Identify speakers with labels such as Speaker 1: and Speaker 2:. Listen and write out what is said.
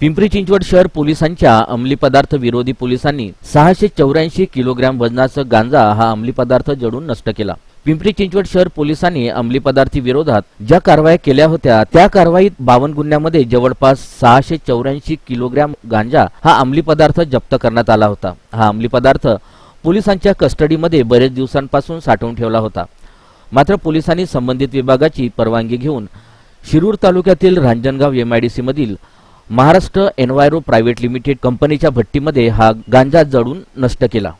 Speaker 1: पिंपरी चिंचवड शहर पोलिसांच्या अंमली पदार्थ विरोधी पोलिसांनी सहाशे चौऱ्याऐंशी किलोग्रॅम वजनाचा गांजा हा अंमली पदार्थ जडून नष्ट केला. पिंपरी चिंचवड शहर पोलिसांनी अंमली पदार्थी विरोधात ज्या कारवाया केल्या होत्या त्या कारवाईत बावन्न गुन्ह्यामध्ये जवळपास सहाशे चौऱ्याऐंशी किलोग्रॅम गांजा हा अंमली पदार्थ जप्त करण्यात आला होता. हा अंमली पदार्थ पोलिसांच्या कस्टडीमध्ये बरेच दिवसांपासून साठवून ठेवला होता. मात्र पोलिसांनी संबंधित विभागाची परवानगी घेऊन शिरूर तालुक्यातील रांजणगाव एमआयडीसी मधील महाराष्ट्र एनवायरो प्रायव्हेट लिमिटेड कंपनीच्या भट्टीमध्ये हा गांजा जळून नष्ट केला.